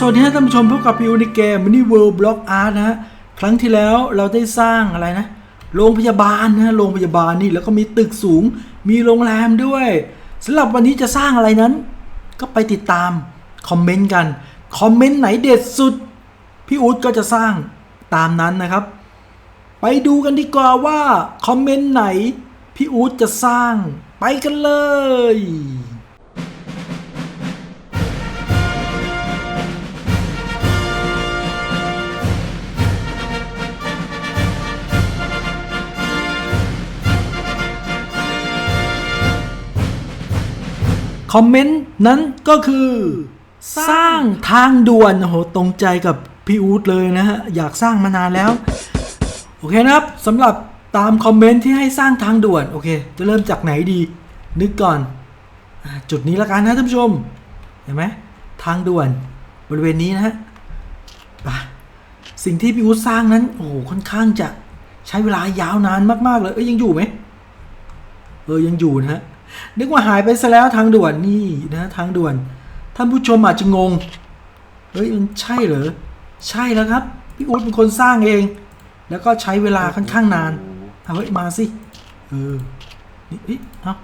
สวัสดีท่านผู้ชมพบกับพิวในเกม Mini World Block Art นะฮะครั้งที่แล้วเราได้สร้างอะไรนะ โรงพยาบาลนะโรงพยาบาลนี่แล้วก็มีตึกสูง มีโรงแรมด้วยสำหรับวันนี้จะสร้างอะไรนั้น ก็ไปติดตามคอมเมนต์กันคอมเมนต์ไหนเด็ดสุด พี่อูดก็จะสร้างตามนั้นนะครับ ไปดูกันดีกว่าว่าคอมเมนต์ไหนพี่อูดจะสร้างไปกันเลย คอมเมนต์นั้นก็คือ สร้างทางด่วนโอ้โหตรงใจกับพี่อู๊ดเลยนะฮะ อยากสร้างมานานแล้ว โอเคนะครับสำหรับตามคอมเมนต์ที่ให้สร้างทางด่วน โอเค จะเริ่มจากไหนดี นึกก่อน จุดนี้ละกันนะท่านผู้ชม เห็นไหมทางด่วนบริเวณนี้นะฮะสิ่งที่พี่อู๊ดสร้างนั้น โอ้โหค่อนข้างจะใช้เวลายาวนานมาก ๆ เลย เอ้ยยังอยู่ไหมเออยังอยู่นะฮะ นึกว่าหายไปซะแล้วทางด่วนนี่นะทางด่วน ท่านผู้ชมอาจจะงง เฮ้ยมันใช่เหรอ ใช่แล้วครับ พี่อู๊ดเป็นคนสร้างเอง แล้วก็ใช้เวลาค่อนข้างนานเอาเฮ้ยมาสิ เออ นี่เอ้ยเอา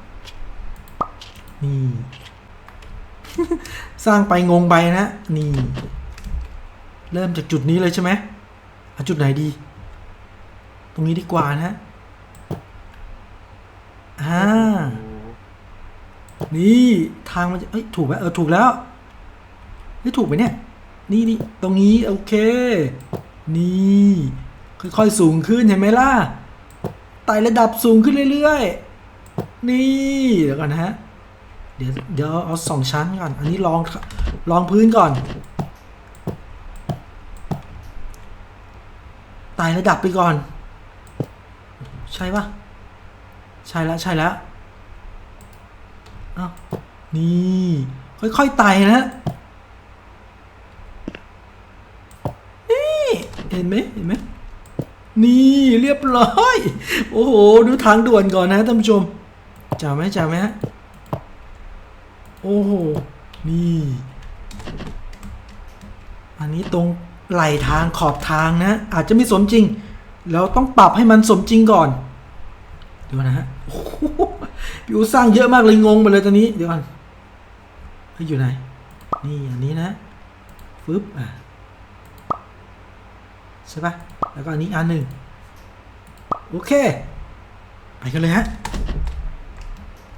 นี่ สร้างไปงงไปนะนี่ เริ่มจากจุดนี้เลยใช่ไหมเอาจุดไหนดี ตรงนี้ดีกว่านะฮะอ่า นี่ทางมันจะเอ้ยถูกไหมเออถูกแล้วเฮ้ถูกไหมเนี่ย นี่นี่ตรงนี้โอเค นี่ค่อยๆสูงขึ้นเห็นไหมล่ะไต่ระดับสูงขึ้นเรื่อยๆ นี่เดี๋ยวก่อนนะฮะ เดี๋ยวเดี๋ยวเอาสองชั้นก่อน อันนี้ลองลองพื้นก่อนไต่ระดับไปก่อน ใช่ปะใช่แล้วใช่แล้ว อ้าวนี่ค่อยๆไต่นะนี่เห็นไหมเห็นไหมนี่เรียบร้อย โอ้โห ดูทางด่วนก่อนนะท่านผู้ชมจ๋าไหมจ๋าไหมฮะโอ้โห นี่ อันนี้ตรงไหลทางขอบทางนะ อาจจะไม่สมจริงเราต้องปรับให้มันสมจริงก่อนดี๋ยวนะฮะ พี่อูสร้างเยอะมากเลยงงไปเลยตอนนี้ เดี๋ยวก่อนเฮ้ยอยู่ไหน นี่อันนี้นะฟึบอะใช่ปะแล้วก็อันนี้อันหนึ่งโอเค ไปกันเลยฮะ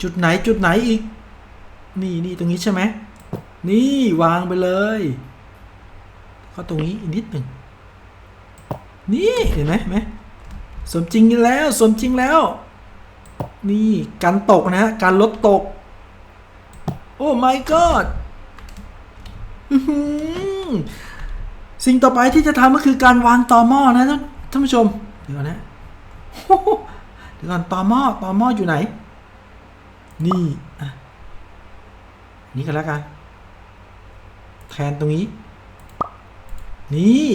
จุดไหนจุดไหนอีก นี่นี่ตรงนี้ใช่ไหม นี่วางไปเลย ก็ตรงนี้อีกนิดหนึ่ง นี่เห็นไหมไหมสมจริงแล้วสมจริงแล้ว นี่การตกนะฮะ การลดตก โอ้ my god สิ่งต่อไปที่จะทำก็คือการวางต่อหม้อนะท่านผู้ชม เดี๋ยวก่อนนะ เดี๋ยวก่อนต่อหม้อต่อหม้ออยู่ไหน นี่อะนี่กันแล้วกัน แทนตรงนี้ นี่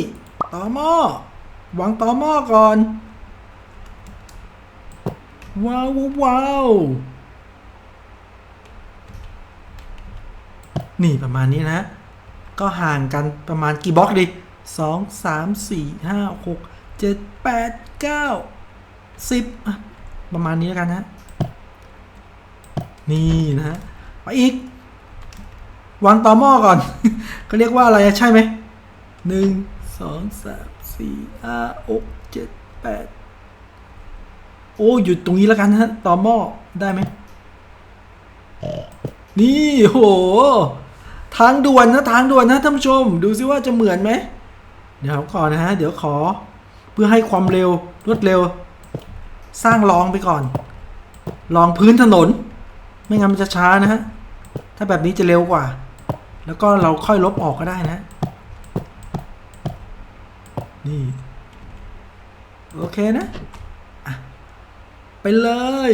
ต่อหม้อวางต่อหม้อก่อน ว้าวว้าวนี่ประมาณนี้นะ ก็ห่างกันประมาณกี่บล็อกดิสองสามสี่ห้าหกเจ็ดแปดเก้าสิบประมาณนี้แล้วกันนะ นี่นะ ไปอีก วางต่อหม้อก่อนเขาเรียกว่าอะไรใช่ไหมหนึ่งสองสามสี่ห้าหกเจ็ดแปด อ้หยุดตรงนี้แล้วกันนะฮะต่อหม้อได้ไหมนี่โห ทางด่วนนะทางด่วนนะท่านผู้ชม ดูซิว่าจะเหมือนไหมเดี๋ยวก่อนนะฮะ เดี๋ยวขอ เพื่อให้ความเร็วรวดเร็ว สร้างรองไปก่อนรองพื้นถนน ไม่งั้นมันจะช้านะฮะ ถ้าแบบนี้จะเร็วกว่า แล้วก็เราค่อยลบออกก็ได้นะ นี่ โอเคนะ ไปเลย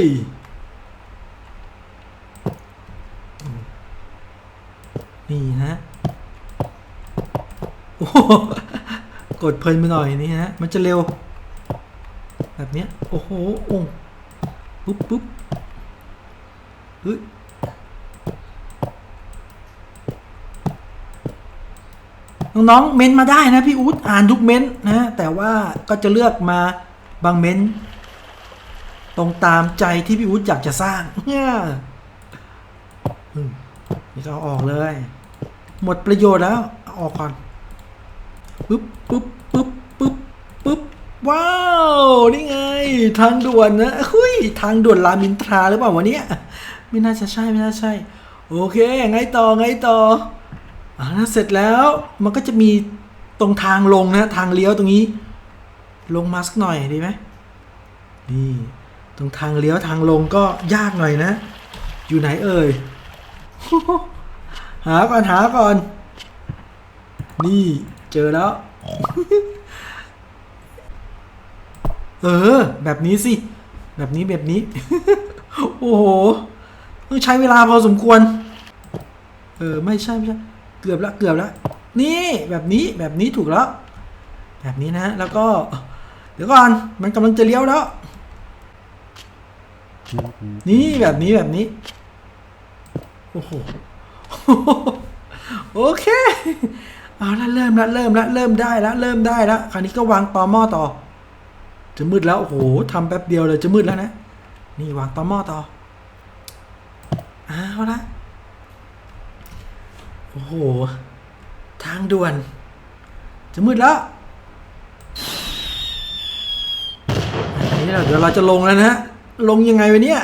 นี่ฮะโอ้โหกดเพลินไปหน่อยนี่ฮะ มันจะเร็ว แบบเนี้ย โอ้โหอ้ปุ๊บปุ๊บเฮ้ยน้องๆเม้นมาได้นะพี่อู๊ดอ่านทุกเม้นนะ แต่ว่าก็จะเลือกมาบางเม้น ตรงตามใจที่พี่อู๊ดอยากจะสร้างเนี่ยอืมนี่ก็เอาออกเลย หมดประโยชน์แล้วออกก่อนปึ๊บปึ๊บปึ๊บปึ๊บปึ๊บว้าว นี่ไง ทางด่วนนะหุยทางด่วนรามินทราหรือเปล่าวะเนี่ยไม่น่าจะใช่ไม่น่าใช่ โอเคไงต่อไงต่ออ่าเสร็จแล้วมันก็จะมีตรงทางลงนะ ทางเลี้ยวตรงนี้ ลงมาสักหน่อยดีไหมนี่ ตรงทางเลี้ยวทางลงก็ยากหน่อยนะ อยู่ไหนเอ่ย หาก่อนหาก่อน นี่เจอแล้ว เออ แบบนี้สิ แบบนี้แบบนี้ โอ้โหต้องใช้เวลาพอสมควร เออ ไม่ใช่ไม่ใช่ เกือบละเกือบละนี่แบบนี้แบบนี้ถูกแล้ว แบบนี้นะแล้วก็ เดี๋ยวก่อน มันกำลังจะเลี้ยวแล้ว นี่แบบนี้แบบนี้ โอ้โห โอเค เอาละเริ่มละเริ่มละเริ่มได้ละเริ่มได้ละคราวนี้ก็วางต่อหม้อต่อ จะมืดแล้ว โอ้โหทำแป๊บเดียวเลยจะมืดแล้วนะ นี่วางต่อหม้อต่อ เอาละโอ้โห ทางด่วน จะมืดแล้วอันนี้เราเดี๋ยวเราจะลงแล้วนะฮะ ลงยังไงวะเนี่ย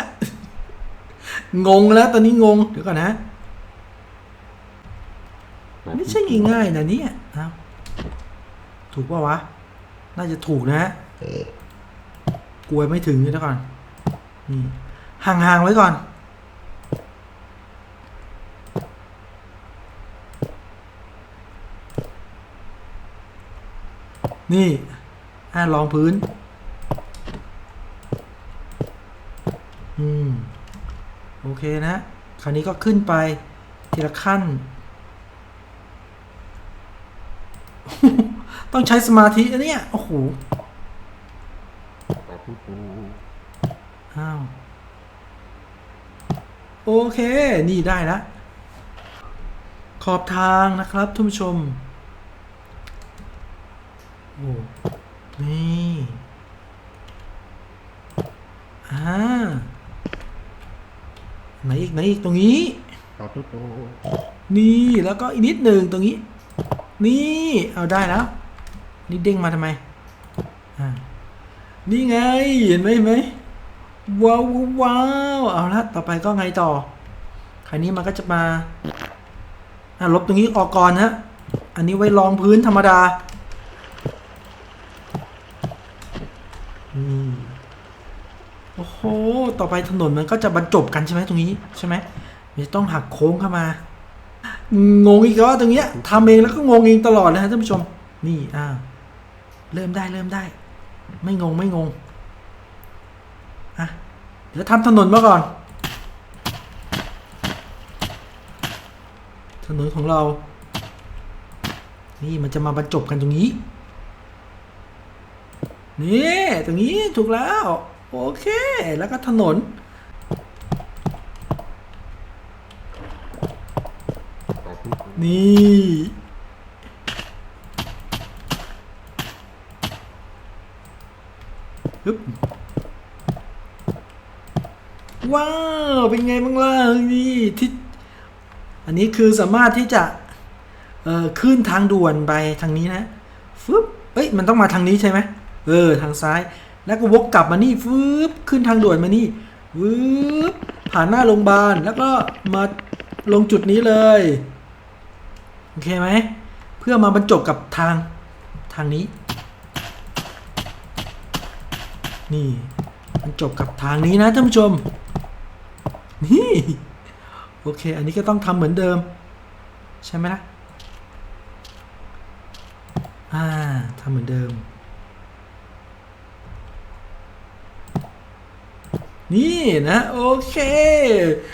งงแล้วตอนนี้งง เดี๋ยวก่อนนะ ไม่ใช่ง่ายๆนะเนี่ยเอ้าถูกป่าวะ น่าจะถูกนะฮะกลัวไม่ถึงเดี๋ยวก่อนนี่ห่างๆไว้ก่อนนี่อ่ารองพื้น อืม โอเคนะ คราวนี้ก็ขึ้นไปทีละขั้น ต้องใช้สมาธิอันเนี้ยโอ้โหอ้าว โอเค นี่ได้ละ ขอบทางนะครับท่านผู้ชม โอ้นี่ อ่า ไหนอีกไหนอีกตรงนี้นี่แล้วก็อีกนิดหนึ่งตรงนี้ นี่เอาได้แล้ว นี่เด้งมาทำไมอ่านี่ไงเห็นไหมเห็นไหมว้าวว้าวเอาละต่อไปก็ไงต่อคราวนี้มันก็จะมาอะลบตรงนี้ออกก่อนฮะอันนี้ไว้รองพื้นธรรมดาอืมโอ้โห ต่อไปถนนมันก็จะบรรจบกันใช่ไหมตรงนี้ใช่ไหมมันจะต้องหักโค้งเข้ามางงอีกแล้วตรงเนี้ยทำเองแล้วก็งงเองตลอดนะฮะท่านผู้ชม นี่อ่าเริ่มได้เริ่มได้ ไม่งงไม่งงอะเดี๋ยวทำถนนมาก่อน ถนนของเรา นี่มันจะมาบรรจบกันตรงนี้ นี่ ตรงนี้ถูกแล้ว โอเค แล้วก็ถนน นี่ ฮึบ ว้าว เป็นไงบ้างล่ะนี่ที่ อันนี้คือสามารถที่จะ เอ่อ ขึ้นทางด่วนไปทางนี้นะ ฟึบเอ้ย มันต้องมาทางนี้ใช่ไหม เออ ทางซ้าย แล้วก็วกกลับมานี่ฟึบขึ้นทางด่วนมานี่ฟึบผ่านหน้าโรงพยาบาลแล้วก็มาลงจุดนี้เลยโอเคไหมเพื่อมาบรรจบกับทางทางนี้ นี่บรรจบกับทางนี้นะท่านผู้ชม นี่โอเค อันนี้ก็ต้องทำเหมือนเดิม ใช่ไหมล่ะอ่าทำเหมือนเดิม นี่นะโอเค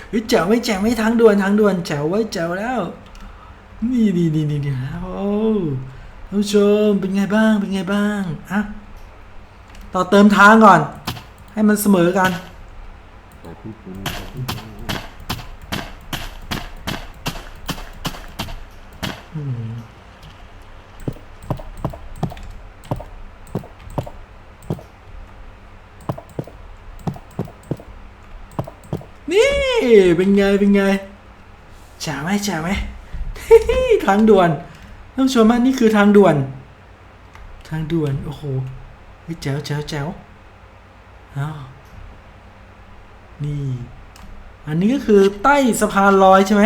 เฮ้ยแจ๋วไม่แจ๋วไม่ทางด่วนทางด่วนแจ๋วไว้แจ๋วแล้ว นี่นี่นี่นี่นี่โอ้ท่านผู้ชมเป็นไงบ้างเป็นไงบ้างอะต่อเติมทางก่อน ให้มันเสมอกันอืม เป็นไง เป็นไงจ๋าไหมจ๋าไหมทางด่วนท่านผู้ชมฮะนี่คือทางด่วน ทางด่วน โอ้โหแจ๋วแจ๋วแจ๋วอ้าวนี่ อันนี้ก็คือใต้สะพานลอยใช่ไหม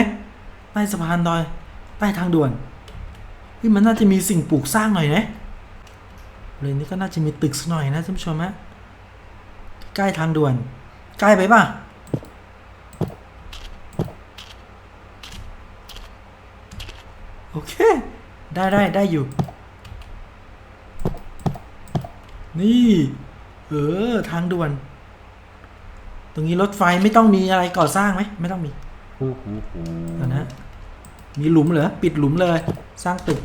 ใต้สะพานลอย ใต้ทางด่วนเฮ้ยมันน่าจะมีสิ่งปลูกสร้างหน่อยนะเลยนี่ก็น่าจะมีตึกสักหน่อยนะท่านผู้ชมฮะใกล้ทางด่วน ใกล้ไปป่ะ โอเค ได้ได้ได้อยู่ นี่ เออ ทางด่วน ตรงนี้รถไฟไม่ต้องมีอะไรก่อสร้างไหม ไม่ต้องมีฮู้ฮู้ฮู้เดี๋ยวนะ มีหลุมเหรอ ปิดหลุมเลย สร้างตึก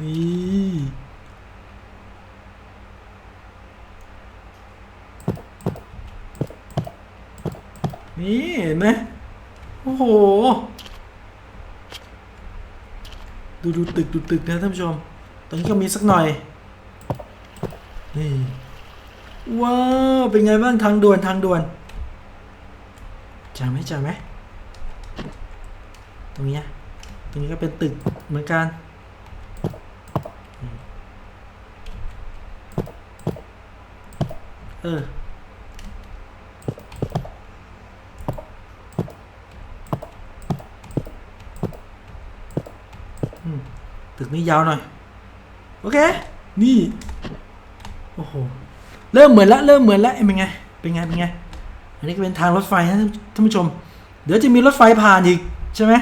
นี่นี่เห็นไหมโอ้โห ดูดูตึกดูตึกนะท่านผู้ชมตรงนี้ก็มีสักหน่อย นี่ว้าวเป็นไงบ้างทางด่วนทางด่วนจ๋าไหมจ๋าไหมตรงนี้ตรงนี้ก็เป็นตึกเหมือนกันเออม ตึกนี้ยาวหน่อย โอเค นี่ โอ้โห เริ่มเหมือนละ เริ่มเหมือนละเป็นไง เป็นไง เป็นไง อันนี้ก็เป็นทางรถไฟนะท่านผู้ชม เดี๋ยวจะมีรถไฟผ่านอีกใช่ไหม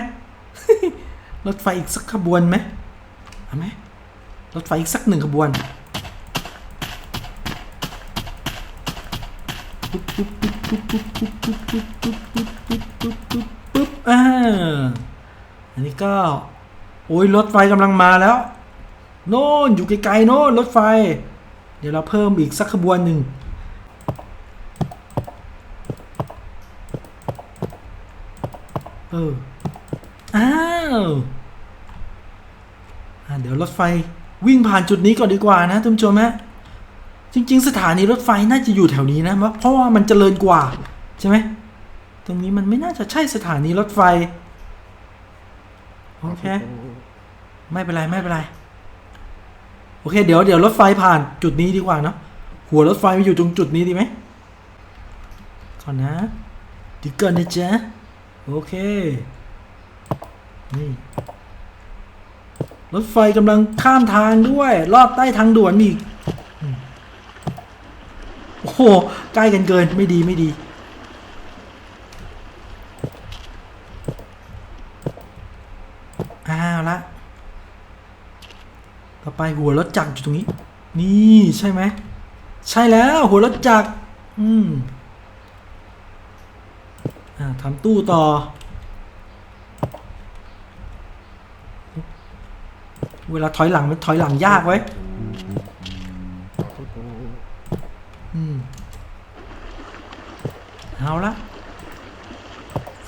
รถไฟอีกสักขบวนไหมเอาไหมรถไฟอีกสักหนึ่งขบวนปุ๊บปุ๊บปุ๊บปุ๊บปุ๊บปุ๊บปุ๊บปุ๊บปุ๊บปุ๊บปุ๊บปุ๊บปุ๊บอ่าอันนี้ก็ โอ้ยรถไฟกำลังมาแล้ว โน่นอยู่ไกลๆโน่นรถไฟ เดี๋ยวเราเพิ่มอีกสักขบวนหนึ่งเออ อ้าวเดี๋ยวรถไฟวิ่งผ่านจุดนี้ก่อนดีกว่านะท่านผู้ชมฮะจริง ๆ สถานีรถไฟน่าจะอยู่แถวนี้นะ เพราะว่ามันเจริญกว่า ใช่ไหมตรงนี้มันไม่น่าจะใช่สถานีรถไฟ โอเค ไม่เป็นไรไม่เป็นไร โอเค เดี๋ยวเดี๋ยวรถไฟผ่านจุดนี้ดีกว่าเนาะหัวรถไฟมาอยู่ตรงจุดนี้ดีไหมก่อนนะดีก่อนนะจ๊ะโอเคนี่รถไฟกำลังข้ามทางด้วยลอดใต้ทางด่วนอีกโอ้โหใกล้กันเกินไม่ดีไม่ดีอ้าวละ ต่อไปหัวรถจักรอยู่ตรงนี้ นี่ใช่ไหม ใช่แล้วหัวรถจักร อืม อ่าทำตู้ต่อ เวลาถอยหลังมันถอยหลังยากไว้ยอืม เอาละ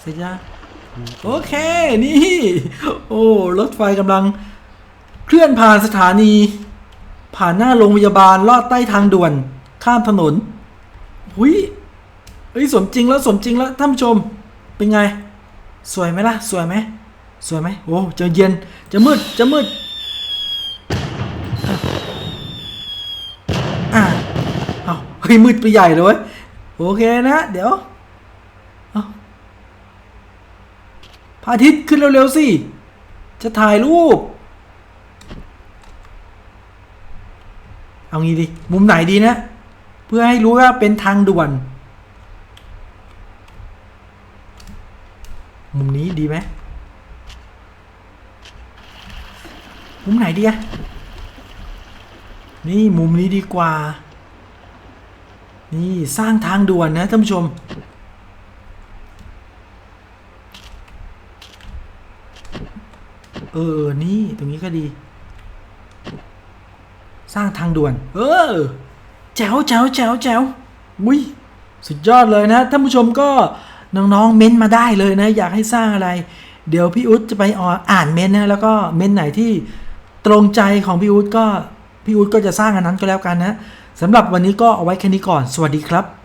เสร็จยังโอเค นี่ โอ้ รถไฟกำลัง เคลื่อนผ่านสถานี ผ่านหน้าโรงพยาบาลลอดใต้ทางด่วน ข้ามถนนหุยเฮ้ยสมจริงแล้วสมจริงแล้วท่านผู้ชมเป็นไง สวยไหมล่ะ สวยไหมสวยไหมโอ้จะเย็นจะมืดจะมืดอะเอาเฮ้ยมืดไปใหญ่เลยโอเคนะ เดี๋ยวพระอาทิตย์ขึ้นเร็วๆสิ จะถ่ายรูป เอางี้ดิ มุมไหนดีนะ เพื่อให้รู้ว่าเป็นทางด่วน มุมนี้ดีไหมมุมไหนดีอะนี่มุมนี้ดีกว่า นี่สร้างทางด่วนนะท่านผู้ชม เออ นี่ตรงนี้ก็ดี สร้างทางด่วน เออแจ๋วแจ๋วแจ๋วแจ๋วอุ้ยสุดยอดเลยนะท่านผู้ชมก็น้องๆเม้นมาได้เลยนะ อยากให้สร้างอะไร เดี๋ยวพี่อุ๊ดจะไปอ่านเม้นนะแล้วก็เม้นไหนที่ตรงใจของพี่อุ๊ดก็พี่อุ๊ดก็จะสร้างอันนั้นก็แล้วกันนะสำหรับวันนี้ก็เอาไว้แค่นี้ก่อน สวัสดีครับ